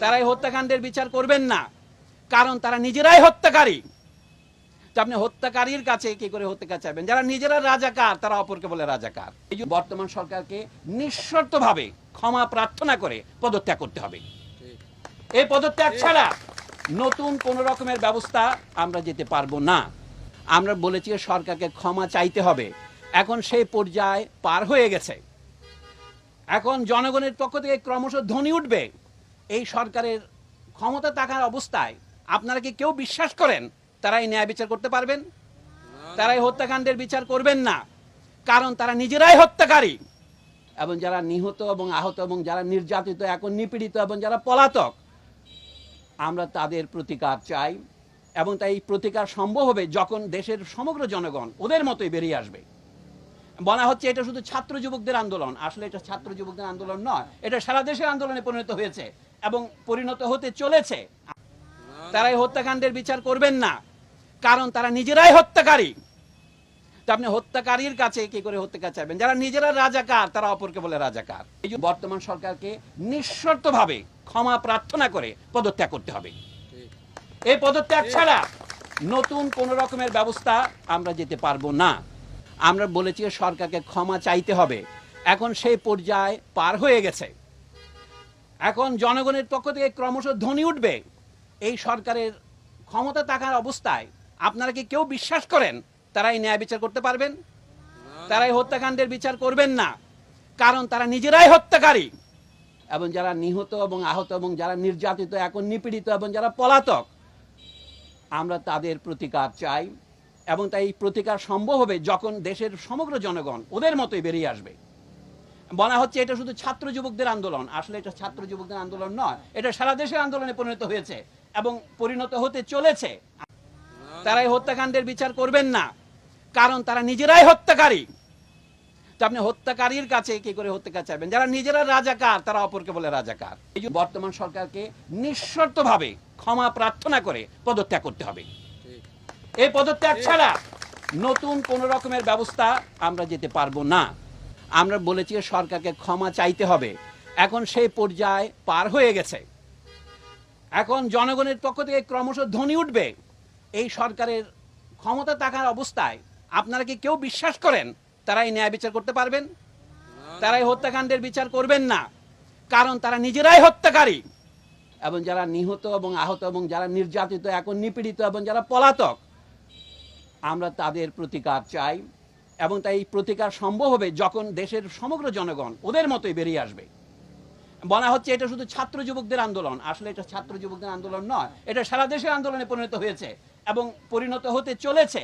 তারা এই হত্যাকাণ্ডের বিচার করবেন না। কারণ তারা নিজেরাই হত্যাকারী। আপনি হত্যাকারীর কাছে কি করে হত্যাকার চাইবেন? যারা নিজেরা রাজাকার, তারা অপরকে বলে রাজাকার। এই বর্তমান সরকারকে নিঃশর্তভাবে ক্ষমা প্রার্থনা করে পদত্যাগ করতে হবে। এই পদত্যাগ ছাড়া নতুন কোন রকমের ব্যবস্থা আমরা যেতে পারব না। আমরা বলেছি সরকারকে ক্ষমা চাইতে হবে। এখন সেই পর্যায়ে পার হয়ে গেছে। এখন জনগণের পক্ষ থেকে ক্রমশ ধ্বনি উঠবে। এই সরকারের ক্ষমতা থাকার অবস্থায় আপনারা কি কেউ বিশ্বাস করেন তারা এই ন্যায় বিচার করতে পারবেন? তারা এই হত্যাকাণ্ডের বিচার করবেন না। কারণ তারা নিজেরাই হত্যাকারী। এবং যারা নিহত এবং আহত এবং যারা নির্যাতিত, এখন নিপীড়িত এবং যারা পলাতক, আমরা তাদের প্রতিকার চাই। এবং তাই প্রতিকার সম্ভব হবে যখন দেশের সমগ্র জনগণ ওদের মতোই বেরিয়ে আসবে। বলা হচ্ছে এটা শুধু ছাত্র যুবকদের আন্দোলন। আসলে এটা ছাত্র যুবকদের আন্দোলন নয়, এটা সারা দেশের আন্দোলনে পরিণত হয়েছে। এবং পরিণত হতে চলেছে। তারা এই হত্যাকাণ্ডের বিচার করবেন না, কারণ তারা নিজেরাই হত্যাকারী। আপনি হত্যাকারীর কাছে কি করে হত্যাকার চাইবেন? যারা নিজেরা রাজাকার, তারা অপরকে বলে রাজাকার। এই বর্তমান সরকারকে নিঃশর্তভাবে ক্ষমা প্রার্থনা করে পদত্যাগ করতে হবে। এই পদত্যাগ ছাড়া নতুন কোন রকমের ব্যবস্থা আমরা যেতে পারব না। আমরা বলেছি সরকারকে ক্ষমা চাইতে হবে। এখন সেই পর্যায়ে পার হয়ে গেছে। এখন জনগণের পক্ষ থেকে ক্রমশ ধ্বনি উঠবে। এই সরকারের ক্ষমতা থাকার অবস্থায় আপনারা কি কেউ বিশ্বাস করেন তারা এই ন্যায় বিচার করতে পারবেন? তারা এই হত্যাকাণ্ডের বিচার করবেন না। কারণ তারা নিজেরাই হত্যাকারী। এবং যারা নিহত এবং আহত এবং যারা নির্যাতিত, এখন নিপীড়িত এবং যারা পলাতক, আমরা তাদের প্রতিকার চাই। এবং তাই প্রতিকার সম্ভব হবে যখন দেশের সমগ্র জনগণ ওদের মতোই বেরিয়ে আসবে। বলা হচ্ছে এটা শুধু ছাত্র যুবকদের আন্দোলন। আসলে এটা ছাত্র যুবকদের আন্দোলন নয়, এটা সারা দেশের আন্দোলনে পরিণত হয়েছে এবং পরিণত হতে চলেছে। তারা এই হত্যাকাণ্ডের বিচার করবেন না, কারণ তারা নিজেরাই হত্যাকারী। তো আপনি হত্যাকারীর কাছে কি করে হত্যাকার চাইবেন? যারা নিজেরা রাজাকার, তারা অপরকে বলে রাজাকার। এই যে বর্তমান সরকারকে নিঃশর্তভাবে ক্ষমা প্রার্থনা করে পদত্যাগ করতে হবে। এই পদত্যাগ ছাড়া নতুন কোন রকমের ব্যবস্থা আমরা যেতে পারব না। আমরা বলেছি সরকারকে ক্ষমা চাইতে হবে। এখন সেই পর্যায়ে পার হয়ে গেছে। এখন জনগণের পক্ষ থেকে ক্রমশ ধ্বনি উঠবে। এই সরকারের ক্ষমতা থাকার অবস্থায় আপনারা কি কেউ বিশ্বাস করেন তারা এই ন্যায় বিচার করতে পারবেন? তারা এই হত্যাকাণ্ডের বিচার করবেন না। কারণ তারা নিজেরাই হত্যাকারী। এবং যারা নিহত এবং আহত এবং যারা নির্যাতিত, এখন নিপীড়িত এবং যারা পলাতক, আমরা তাদের প্রতিকার চাই। এবং তাই প্রতিকার সম্ভব হবে যখন দেশের সমগ্র জনগণ ওদের মতোই বেরিয়ে আসবে। বলা হচ্ছে এটা শুধু ছাত্র যুবকদের আন্দোলন। আসলে এটা ছাত্র যুবকদের আন্দোলন নয়, এটা সারা দেশের আন্দোলনে পরিণত হয়েছে এবং পরিণত হতে চলেছে।